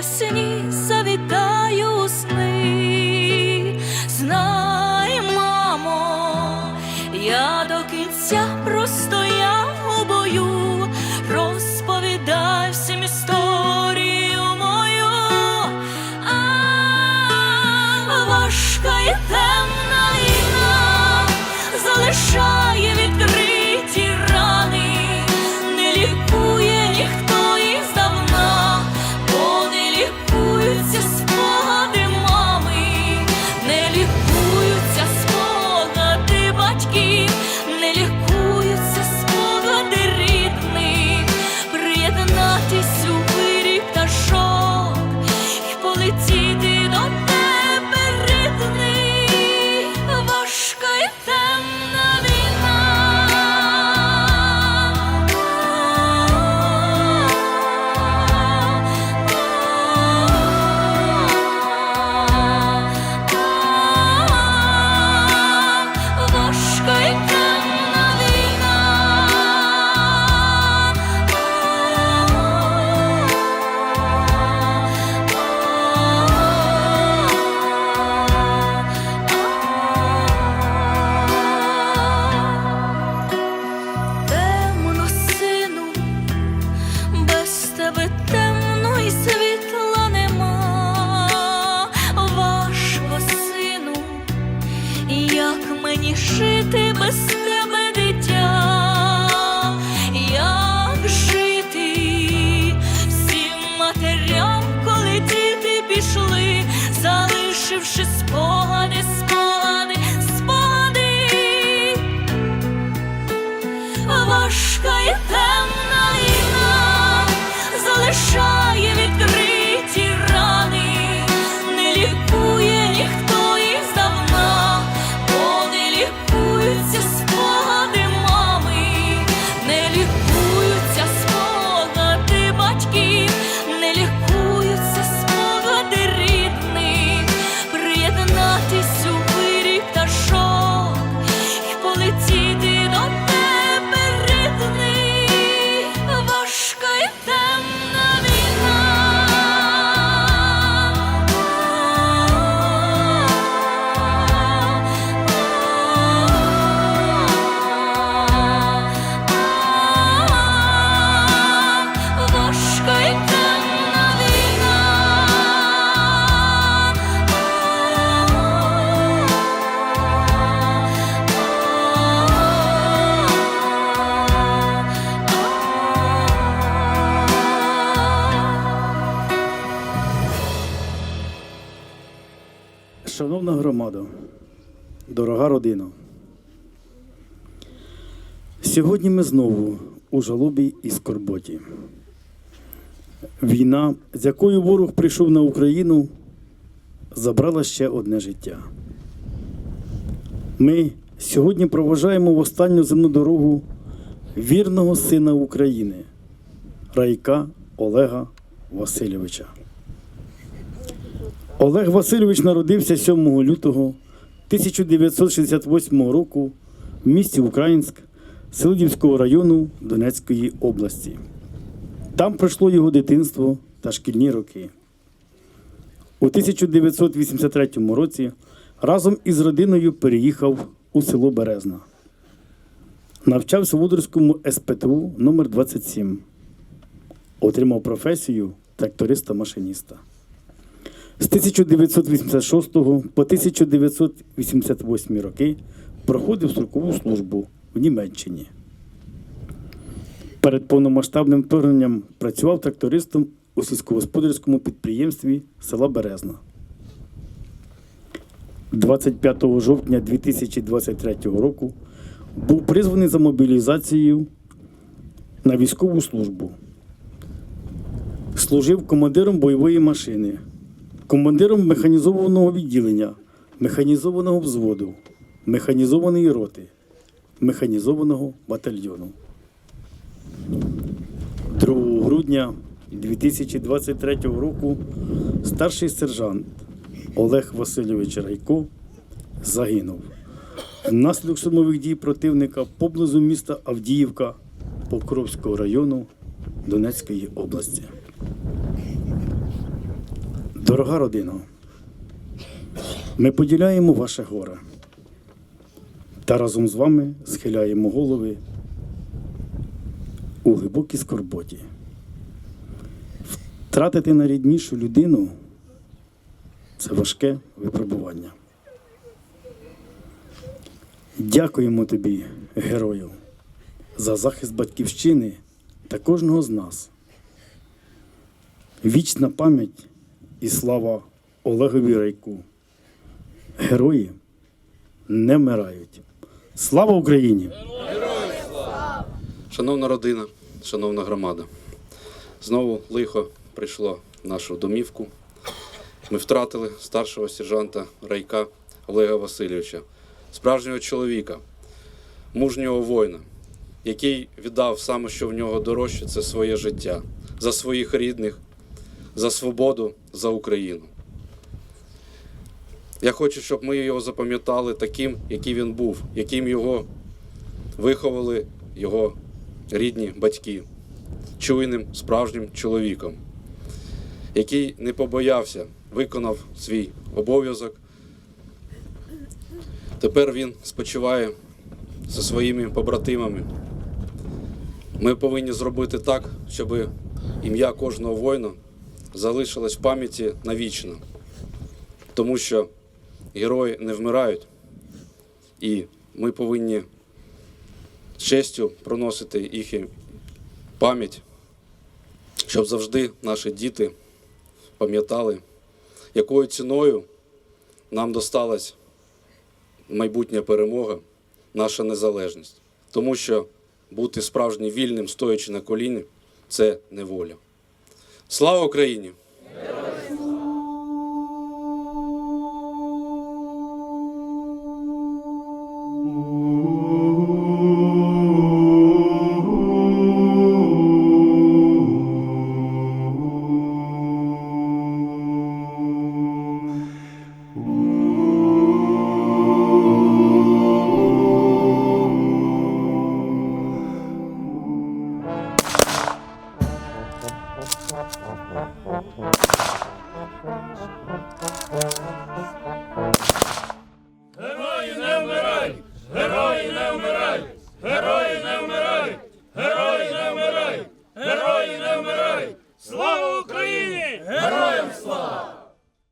навесні залишивши спогади, Шановна громада, дорога родина. Сьогодні ми знову у жалобі і скорботі. Війна, з якою ворог прийшов на Україну, забрала ще одне життя. Ми сьогодні проважаємо в останню земну дорогу вірного сина України, Райка Олега Васильовича. Олег Васильович народився 7 лютого 1968 року в місті Українськ Селидівського району Донецької області. Там пройшло його дитинство та шкільні роки. У 1983 році разом із родиною переїхав у село Березна. Навчався в Удорському СПТУ номер 27 Отримав професію тракториста-машиніста. З 1986 по 1988 роки проходив строкову службу в Німеччині. Перед повномасштабним вторгненням працював трактористом у сільськогосподарському підприємстві села Березна. 25 жовтня 2023 року був призваний за мобілізацією на військову службу. Служив командиром бойової машини, командиром механізованого відділення, механізованого взводу, механізованої роти, механізованого батальйону. 2 грудня 2023 року старший сержант Олег Васильович Райко загинув внаслідок штурмових дій противника поблизу міста Авдіївка Покровського району Донецької області. Дорога родина, ми поділяємо ваше горе та разом з вами схиляємо голови у глибокій скорботі. Втратити найріднішу людину це важке випробування. Дякуємо тобі, герою, за захист батьківщини та кожного з нас. Вічна пам'ять і слава Олегові Райку. Герої не вмирають. Слава Україні! Шановна родина, шановна громада, знову лихо прийшло нашу домівку. Ми втратили старшого сержанта Райка Олега Васильовича, справжнього чоловіка, мужнього воїна, який віддав саме, що в нього дорожче, це своє життя за своїх рідних, за свободу, за Україну. Я хочу, щоб ми його запам'ятали таким, який він був, яким його виховали його рідні батьки, чуйним справжнім чоловіком, який не побоявся, виконав свій обов'язок. Тепер він спочиває зі своїми побратимами. Ми повинні зробити так, щоб ім'я кожного воїна залишилось в пам'яті навічно, тому що герої не вмирають, і ми повинні з честю проносити їх пам'ять, щоб завжди наші діти пам'ятали, якою ціною нам досталась майбутня перемога, наша незалежність. Тому що бути справжнім вільним, стоячи на коліні, це неволя. Слава Україні! Герої